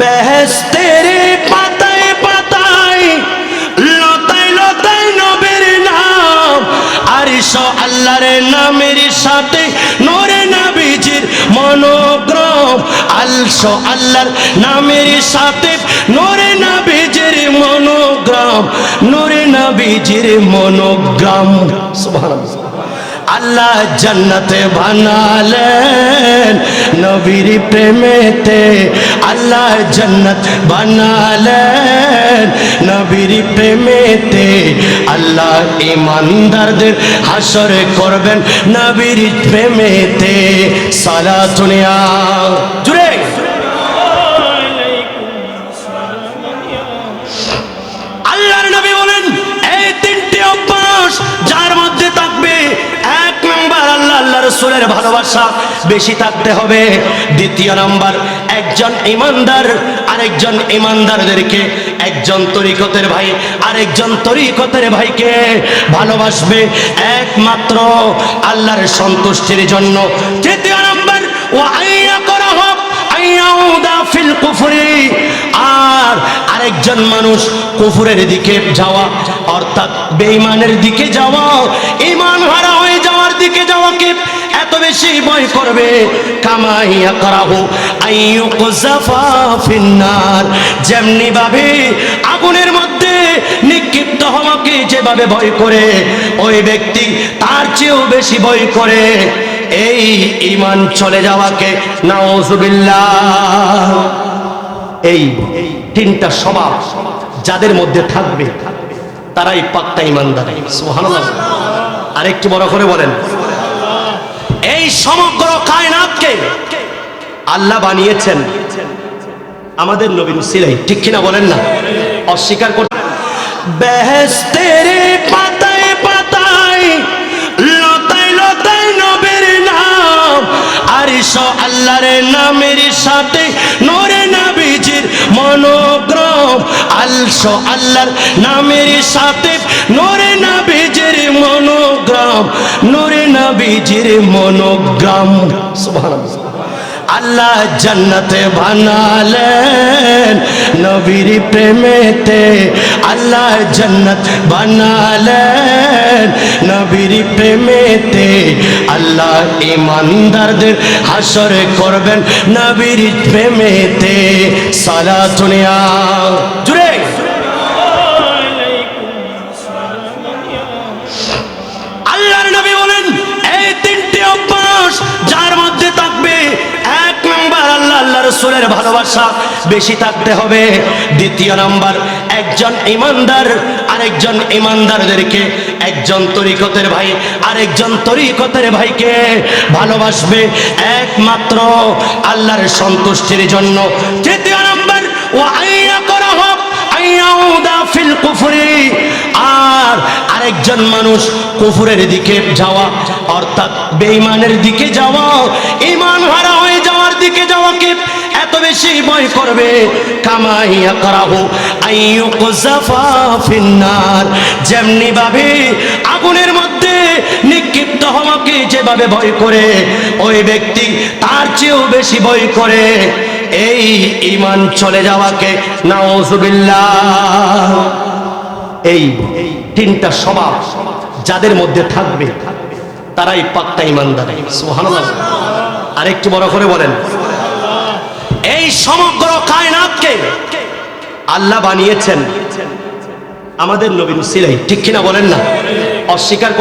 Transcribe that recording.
বেহেস্তের পাতায় পাতায়, লতায় লতায় নবীর নাম। আরিশ আল্লাহর নামের সাথে নোরে নবীজির মনোগ্রাম। আলস আল্লাহর নামের সাথে নোরে নবীজির মনোগ্রাম, নোরে নবীজির মনোগ্রাম। সুবহানাল্লাহ। আল্লাহ জান্নাতে বানালেন নবীর প্রেমেতে। আল্লাহ জান্নাত বানালেন নবীর প্রেমেতে। আল্লাহ ইমানদারদের হাসর করবেন নবীর প্রেমেতে। সালা দুনিয়া জুড়ে রসুলের ভালোবাসা বেশি থাকতে হবে। দ্বিতীয় নাম্বার, একজন ইমানদার আরেকজন ইমানদারদেরকে একজন তরিকতের ভাই আরেকজন তরিকতের ভাইকে ভালোবাসবে একমাত্র আল্লাহর সন্তুষ্টির জন্য। তৃতীয় নাম্বার ও আইয়া করা হোক ফিল কুফরি। আর আরেকজন মানুষ কুফুরের দিকে যাওয়া, অর্থাৎ বেঈমানের দিকে যাওয়া ইমান হারা হয়ে যাওয়ার দিকে যাওয়াকে এত বেশি ভয় করবে। কামাইয়া করাহু ফিন্নার। যেমনি ভাবে আগুনের মধ্যে নিক্ষিপ্ত হওয়াকে যেভাবে ভয় করে, ওই ব্যক্তি তার চেয়েও বেশি ভয় করে। এই ইমান চলে যাওয়াকে নাউজুবিল্লাহ। এই তিনটা স্বভাব যাদের মধ্যে থাকবে, তারাই পাক্কা ইমানদার সুবহানাল্লাহ। আরেকটু বড় করে বলেন। এই সমগ্র কায়নাতকে আল্লাহ বানিয়েছেন। আমাদের নবীন সিলাই, ঠিক কিনা বলেন না? অস্বীকার করতে বেহেস্তের পাতায় পাতায়, লতায় লতায় নবীর নাম আরিশ আল্লাহর নামের সাথে নোরে নবীজির মনোগ্রাম আলস আল্লাহর নামের সাথে নোরে নবীজির মনোগ্রাম, নোরে নবীজির মনোগ্রাম। আল্লাহ জান্নাতে বানালেন নবীর প্রেমেতে। আল্লাহ জান্নাত বানালেন নবীর প্রেমেতে। আল্লাহ ইমানদারদের হাসর করবেন নবীর প্রেমেতে। সালা দুনিয়া জুড়ে রসুলের ভালোবাসা বেশি থাকতে হবে। দ্বিতীয় নাম্বার, একজন ইমানদার আরেকজন ইমানদারদেরকে একজন তরিকতের ভাই আরেকজন তরিকতের ভাইকে ভালোবাসবে একমাত্র আল্লাহর সন্তুষ্টির জন্য। তৃতীয় নাম্বার ও আইয়া করা হোক ফিল কুফরি। আর আরেকজন মানুষ কুফুরের দিকে যাওয়া, অর্থাৎ বেঈমানের দিকে যাওয়া ইমান হারা হয়ে যাওয়ার দিকে যাওয়াকে এত বেশি ভয় করবে। কামাইয়া করাহু ফিন্নার। যেমনি ভাবে আগুনের মধ্যে নিক্ষিপ্ত হওয়াকে যেভাবে ভয় করে, ওই ব্যক্তি তার চেয়েও বেশি ভয় করে। এই ইমান চলে যাওয়াকে নাউজুবিল্লাহ। এই তিনটা স্বভাব যাদের মধ্যে থাকবে, তারাই পাক্কা ইমানদার সুবহানাল্লাহ। আরেকটু বড় করে বলেন। এই সমগ্র কায়নাতকে আল্লাহ বানিয়েছেন। আমাদের নবীন সিলাই ঠিক কিনা বলেন না? অস্বীকার